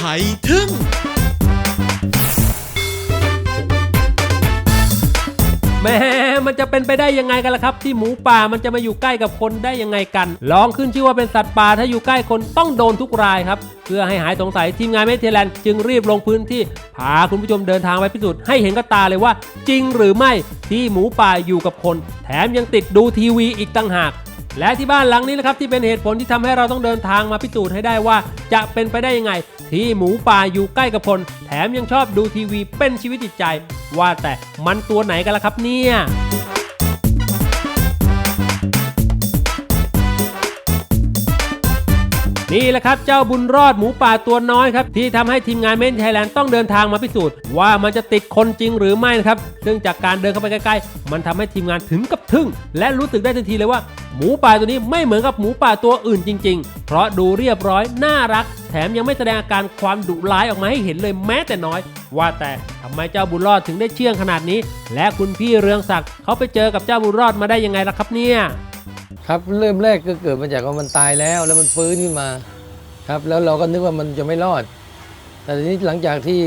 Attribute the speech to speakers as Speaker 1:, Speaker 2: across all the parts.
Speaker 1: ไทยทึ่ง
Speaker 2: แม่มันจะเป็นไปได้ยังไงกันล่ะครับ ที่หมูป่ามันจะมาอยู่ใกล้กับคนได้ยังไงกัน ลองขึ้นชื่อว่าเป็นสัตว์ป่าถ้าอยู่ใกล้คนต้องโดนทุกรายครับ เพื่อให้หายสงสัยทีมงานเมทเทแลนด์จึงรีบลงพื้นที่พาคุณผู้ชมเดินทางไปพิสูจน์ให้เห็นกับตาเลยว่า จริงหรือไม่ที่หมูป่าอยู่กับคน แถมยังติดดูทีวีอีกต่างหาก และที่บ้านหลังนี้นะครับที่เป็นเหตุผลที่ทำให้เราต้องเดินทางมาพิสูจน์ให้ได้ว่า จะเป็นไปได้ยังไง ที่หมูป่าอยู่ใกล้กับคน แถมยังชอบดูทีวีเป็นชีวิตจิตใจ ว่าแต่มันตัวไหนกันล่ะครับเนี่ย นี่แหละครับเจ้าบุญรอดหมูป่าตัวน้อยครับที่ทำให้ทีมงานเมนไทยแลนด์ต้องเดินทางมาพิสูจน์ว่ามันจะติดคนจริงหรือไม่นะครับซึ่งจากการเดินเข้าไปใกล้ๆ มันทำให้ทีมงานถึงกับทึ่ง และรู้สึกได้ทันทีเลยว่า หมูป่าตัวนี้ไม่เหมือนกับหมูป่าตัวอื่นจริง ๆ เพราะดูเรียบร้อยน่ารัก แถมยังไม่แสดงอาการความดุร้ายออกมาให้เห็นเลยแม้แต่น้อย ว่าแต่ทำไมเจ้าบุญรอดถึงได้เชื่องขนาดนี้ และคุณพี่เรืองศักดิ์เขาไปเจอกับเจ้าบุญรอดมาได้ยังไงล่ะครับเนี่ย
Speaker 3: ครับเริ่มแรกก็เกิดมาจากว่ามันตายแล้ว แล้วมันฟื้นขึ้นมาครับ แล้วเราก็นึกว่ามันจะไม่รอด แต่ทีนี้หลังจากที่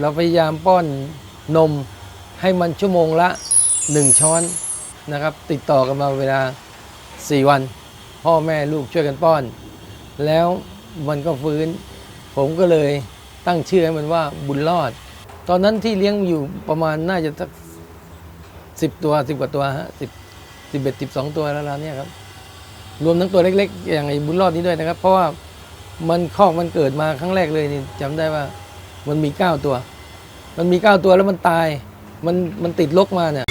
Speaker 3: เราพยายามป้อนนมให้มันชั่วโมงละ 1 ช้อนนะครับ ติดต่อกันมาเวลา 4 วัน พ่อแม่ลูกช่วยกันป้อน แล้วมันก็ฟื้น ผมก็เลยตั้งชื่อให้มันว่าบุญรอด ตอนนั้นที่เลี้ยงอยู่ประมาณน่าจะสักสิบตัวสิบกว่าตัวฮะสิบสิบเอ็ดสิบสองตัวแล้วๆเนี่ยครับ รวมทั้งตัวเล็กๆ อย่างไอ้บุญรอดนี้ด้วยนะครับ เพราะว่ามันคอกมันเกิดมาครั้งแรกเลยนี่จำได้ว่ามันมี 9 ตัว มันมี 9 ตัวแล้วมันตาย มันมันติดลกมาเนี่ย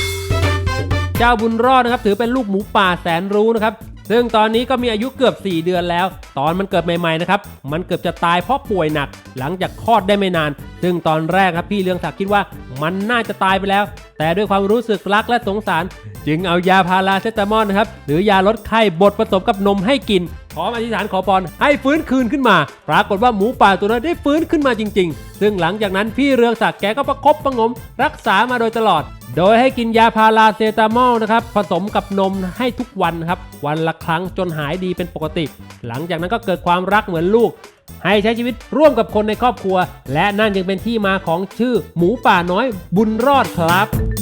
Speaker 2: เจ้าบุญรอดนะครับถือเป็นลูกหมูป่าแสนรู้นะครับซึ่งตอนนี้ก็มีอายุเกือบ 4 เดือนแล้ว ตอนมันเกิดใหม่ๆนะครับ มันเกือบจะตายเพราะป่วยหนัก หลังจากคลอดได้ไม่นาน ซึ่งตอนแรกครับพี่เรืองศักดิ์คิดว่ามันน่าจะตายไปแล้ว แต่ด้วยความรู้สึกรักและสงสาร จึงเอายาพาราเซตามอลนะครับหรือยาลดไข้บดผสมกับนมให้กินพร้อมอธิษฐานขอพรให้ฟื้นคืนขึ้นมา ปรากฏว่าหมูป่าตัวนั้นได้ฟื้นขึ้นมาจริง ๆ ซึ่งหลังจากนั้นพี่เรืองศักดิ์แกก็ประคบประงม รักษามาโดยตลอด โดยให้กินยาพาราเซตามอลนะครับผสมกับนมให้ทุกวันครับวันละครั้งจนหายดีเป็นปกติ หลังจากนั้นก็เกิดความรักเหมือนลูก ให้ใช้ชีวิตร่วมกับคนในครอบครัว และนั่นจึงเป็นที่มาของชื่อหมูป่าน้อยบุญรอดครับ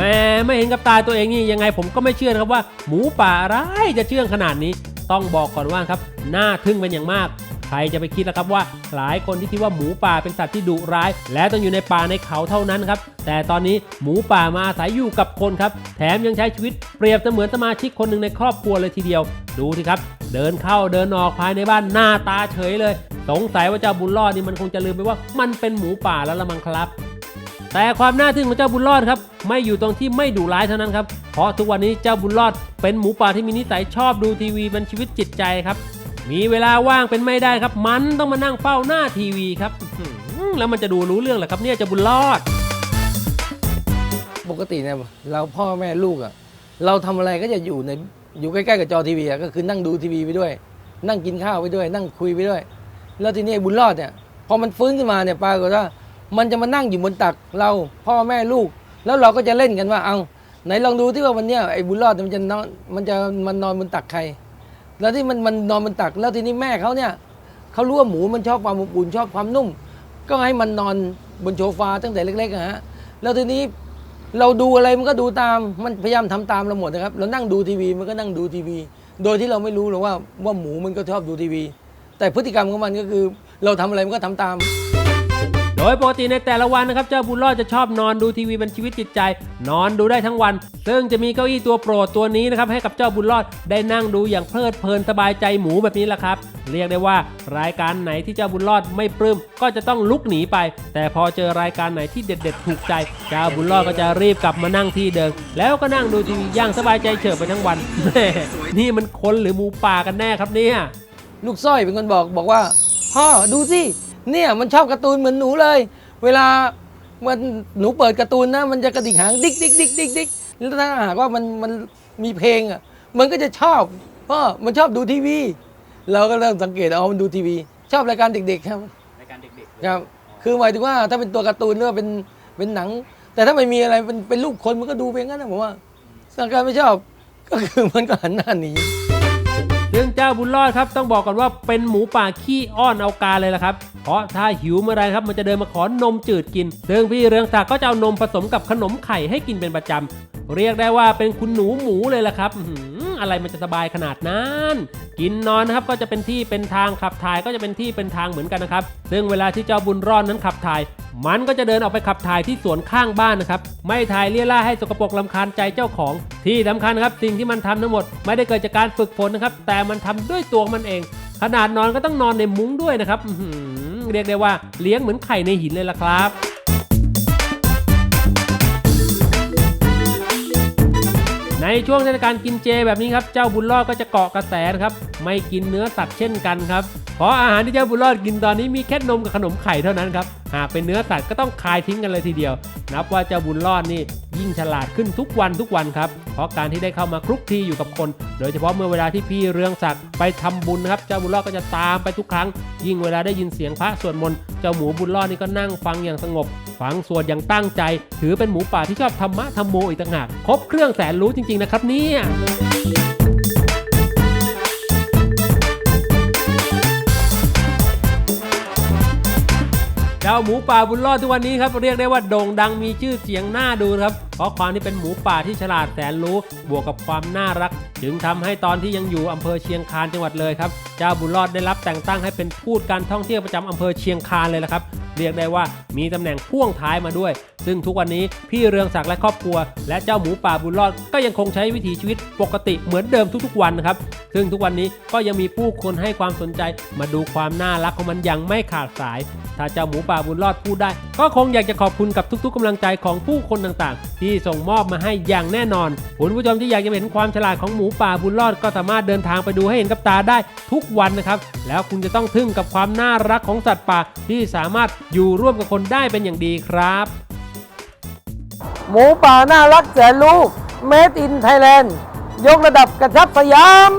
Speaker 2: แม่ไม่เห็นกับตาตัวเองนี่ยังไงผมก็ไม่เชื่อนะครับว่า หมูป่าอะไรจะเชื่องขนาดนี้ ต้องบอกก่อนว่าครับน่าทึ่งเป็นอย่างมากใครจะไปคิดล่ะครับว่าหลายคนที่คิดว่าหมูป่าเป็นสัตว์ที่ดุร้าย และต้องอยู่ในป่าในเขาเท่านั้นครับแต่ตอนนี้หมูป่ามาอาศัยอยู่กับคนครับแถมยังใช้ชีวิตเปรียบเสมือนสมาชิกคนหนึ่งในครอบครัวเลยทีเดียว ดูสิครับ เดินเข้าเดินออกภายในบ้านหน้าตาเฉยเลย สงสัยว่าเจ้าบุญรอดนี่มันคงจะลืมไปว่ามันเป็นหมูป่าแล้วละมั้งครับ แต่ความน่าทึ่งของเจ้าบุญรอดครับไม่อยู่ตรงที่ไม่ดุร้ายเท่านั้นครับเพราะทุกวันนี้เจ้าบุญรอดเป็นหมูป่าที่มีนิสัยชอบดูทีวีเป็นชีวิตจิตใจครับ มีเวลาว่างเป็นไม่ได้ครับ มันต้องมานั่งเฝ้าหน้าทีวีครับแล้วมันจะดูรู้เรื่องหรอครับเนี่ยเจ้าบุญรอด
Speaker 3: ปกติเนี่ยเราพ่อแม่ลูกอะ่ะเราทำอะไรก็จะอยู่ในอยู่ใกล้ๆกับจอทีวีอะก็คือนั่งดูทีวีไปด้วย นั่งกินข้าวไปด้วย นั่งคุยไปด้วย แล้วทีนี้บุญรอดเนี่ยพอมันฟื้นขึ้นมาเนี่ยปรากฏว่า มันจะมานั่งอยู่บนตักเราพ่อแม่ลูก แล้วเราก็จะเล่นกันว่าเอาไหนลองดูที่ว่าวันเนี้ยไอ้บุญรอดมันจะนอนมันจะมันนอนบนตักใคร แล้วที่มันมันนอนบนตักแล้วทีนี้แม่เขาเนี่ยเขารู้ว่าหมูมันชอบความอบอุ่นชอบความนุ่ม ก็ให้มันนอนบนโซฟาตั้งแต่เล็กๆอะฮะแล้วทีนี้เราดูอะไรมันก็ดูตามมันพยายามทำตามเราหมดนะครับ เรานั่งดูทีวีมันก็นั่งดูทีวี โดยที่เราไม่รู้หรอกว่าว่าหมูมันก็ชอบดูทีวี แต่พฤติกรรมของมันก็คือ เราทำอะไรมันก็ทำตาม
Speaker 2: โดยปกติในแต่ละวันนะครับเจ้าบุญรอดจะชอบนอนดูทีวีเป็นชีวิตจิตใจ นอนดูได้ทั้งวัน ซึ่งจะมีเก้าอี้ตัวโปรดตัวนี้นะครับให้กับเจ้าบุญรอดได้นั่งดูอย่างเพลิดเพลินสบายใจหมูแบบนี้แหละครับ เรียกได้ว่ารายการไหนที่เจ้าบุญรอดไม่ปลื้มก็จะต้องลุกหนีไป แต่พอเจอรายการไหนที่เด็ด ๆ ถูกใจ เจ้าบุญรอดก็จะรีบกลับมานั่งที่เดิมแล้วก็นั่งดูทีวีอย่างสบายใจเฉิบไปทั้งวันนี่มันคนหรือหมูป่ากันแน่ครับเนี่ย
Speaker 3: ลูกสร้อยเป็นคนบอกบอกว่าพ่อดูสิ เนี่ยมันชอบการ์ตูนเหมือนหนูเลย เวลามันหนูเปิดการ์ตูนนะ มันจะกระดิกหางดิ๊กดิ๊กดิ๊กดิ๊กดิ๊กแล้วถ้าหากว่ามันมันมีเพลงอะมันก็จะชอบพ่อมันชอบดูทีวี เราก็เริ่มสังเกตอ๋อมันดูทีวี ชอบรายการเด็ก ๆ ครับ
Speaker 4: รายการเด็ก
Speaker 3: ครับ คือหมายถึงว่าถ้าเป็นตัวการ์ตูนหรือว่าเป็นเป็นหนัง แต่ถ้าไม่มีอะไรเป็นเป็นรูปคนมันก็ดูเพียงนั้นนะผมว่าสังการไม่ชอบก็คือมันก็หันหน้าหนี
Speaker 4: ๆ
Speaker 2: ซึ่งเจ้าบุญรอดครับต้องบอกก่อนว่าเป็นหมูป่าขี้อ้อนเอาการเลยละครับ เพราะถ้าหิวเมื่อไรครับมันจะเดินมาขอนมจืดกิน ซึ่งพี่เรืองศักดิ์ก็จะเอานมผสมกับขนมไข่ให้กินเป็นประจำเรียกได้ว่าเป็นคุณหนูหมูเลยละครับ อะไรมันจะสบายขนาดนั้นกินนอนนะครับก็จะเป็นที่เป็นทางขับถ่ายก็จะเป็นที่เป็นทางเหมือนกันนะครับ ซึ่งเวลาที่เจ้าบุญรอดนั้นขับถ่าย มันก็จะเดินออกไปขับถ่ายที่สวนข้างบ้านนะครับ ไม่ถ่ายเลี่ยล่าให้สกปรกลำคาญใจเจ้าของ ที่สำคัญนะครับสิ่งที่มันทำทั้งหมด ไม่ได้เกิดจากการฝึกฝนนะครับ แต่มันทำด้วยตัวมันเอง ขนาดนอนก็ต้องนอนในมุ้งด้วยนะครับเรียกได้ว่าเลี้ยงเหมือนไข่ในหินเลยล่ะครับ ช่วงเทศกาลกินเจแบบนี้ครับ เจ้าบุญรอดก็จะเกาะกระแสนะครับ ไม่กินเนื้อสัตว์เช่นกันครับ เพราะอาหารที่เจ้าบุญรอดกินตอนนี้มีแค่นมกับขนมไข่เท่านั้นครับ หากเป็นเนื้อสัตว์ก็ต้องคายทิ้งกันเลยทีเดียว นับว่าเจ้าบุญรอดนี่ยิ่งฉลาดขึ้นทุกวันทุกวันครับ เพราะการที่ได้เข้ามาคลุกคลีอยู่กับคน โดยเฉพาะเมื่อเวลาที่พี่เรืองศักดิ์ไปทำบุญนะครับเจ้าบุญรอดก็จะตามไปทุกครั้ง ยิ่งเวลาได้ยินเสียงพระสวดมนต์เจ้าหมูบุญรอดนี่ก็นั่งฟังอย่างสงบ ฟังสวดอย่างตั้งใจ ถือเป็นหมูป่าที่ชอบธรรมะธรรมโมอีกต่างหากครบเครื่องแสนรู้จริง ๆนะครับเนี่ย เจ้าหมูป่าบุญรอดทุกวันนี้ครับเรียกได้ว่าโด่งดังมีชื่อเสียงน่าดูครับ เพราะความที่เป็นหมูป่าที่ฉลาดแสนรู้บวกกับความน่ารัก จึงทำให้ตอนที่ยังอยู่อำเภอเชียงคานจังหวัดเลยครับเจ้าบุญรอดได้รับแต่งตั้งให้เป็นพูดการท่องเที่ยวประจำอำเภอเชียงคานเลยละครับ เรียกได้ว่ามีตำแหน่งพ่วงท้ายมาด้วย ซึ่งทุกวันนี้พี่เรืองศักดิ์และครอบครัว และเจ้าหมูป่าบุญรอดก็ยังคงใช้วิถีชีวิตปกติเหมือนเดิมทุกๆวันนะครับซึ่งทุกวันนี้ก็ยังมีผู้คนให้ความสนใจมาดูความน่ารักของมันอย่างไม่ขาดสาย ถ้าเจ้าหมูป่าบุญรอดพูดได้ ก็คงอยากจะขอบคุณกับทุกๆกำลังใจของผู้คนต่างๆ ที่ส่งมอบมาให้อย่างแน่นอนคุณผู้ชมที่อยากจะเห็นความฉลาดของหมูป่าบุญรอดก็สามารถเดินทางไปดูให้เห็นกับตาได้ทุกวันนะครับ แล้วคุณจะต้องทึ่งกับความน่ารักของสัตว์ป่าที่สามารถอยู่ร่วมกับคนได้เป็นอย่างดีครับ
Speaker 3: หมูป่าน่ารักแสนรู้เมดอินไทยแลนด์ยกระดับกระชับสยาม